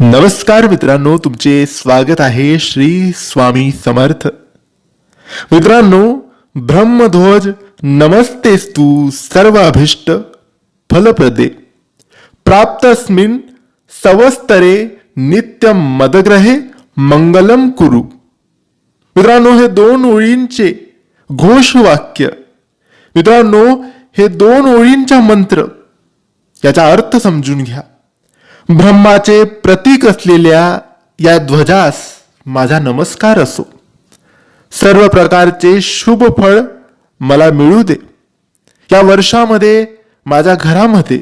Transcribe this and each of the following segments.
नमस्कार मित्रांनो तुमचे स्वागत आहे श्री स्वामी समर्थ. मित्रांनो ब्रह्मध्वज नमस्तेस्तू सर्व अभिष्ट फलप्रदे. प्राप्तस्मिन सवस्तरे नित्य मदग्रहे मंगलम कुरु. मित्रांनो हे दोन ओळींचे घोषवाक्य. मित्रांनो हे दोन ओळींचा मंत्र. याचा अर्थ समजून घ्या. ब्रह्माचे प्रतीक असलेल्या या ध्वजास माझा नमस्कार असो. सर्व प्रकारचे शुभ फळ मला मिळू दे. या वर्षामध्ये माझ्या घरामध्ये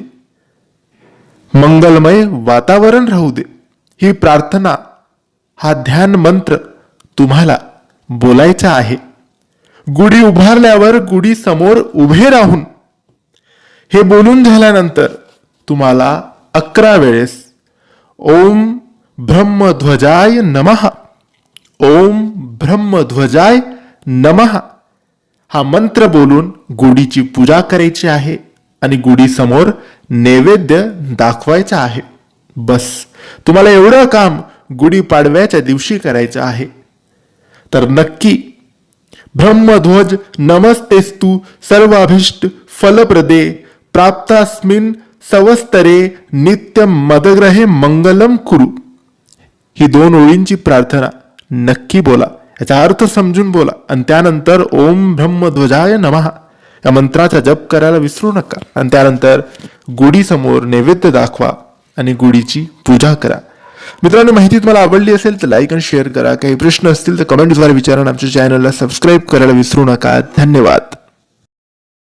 मंगलमय वातावरण राहू दे. ही प्रार्थना हा ध्यान मंत्र तुम्हाला बोलायचा आहे. गुढी उभारल्यावर गुढी समोर उभे राहून हे बोलून झाल्यानंतर तुम्हाला अकरा वेळेस. ओम ब्रह्मध्वजाय नमः. ओम ब्रह्मध्वजाय नमः. हा मंत्र बोलून गुढीची पूजा करायची आहे आणि गुढीसमोर नैवेद्य दाखवायचा आहे. बस. तुम्हाला एवढं काम गुढीपाडव्याच्या दिवशी करायचं आहे. तर नक्की ब्रह्मध्वज नमस्तेस्तु सर्वाभिष्ट फलप्रदे प्राप्तास्मिन सवस्तरे नित्य मदग्रहे मंगलम कुरु. ही दोन ओळींची प्रार्थना नक्की बोला. याचा अर्थ समजून बोला. आणि त्यानंतर ओम ब्रह्मध्वजाय नमः. या मंत्राचा जप करायला विसरू नका. आणि त्यानंतर गुढीसमोर नैवेद्य दाखवा आणि गुढीची पूजा करा. मित्रांनो माहिती तुम्हाला आवडली असेल तर लाईक आणि शेअर करा. काही प्रश्न असतील तर कमेंटद्वारे विचारा आमच्या चॅनलला सबस्क्राईब करायला विसरू नका. धन्यवाद.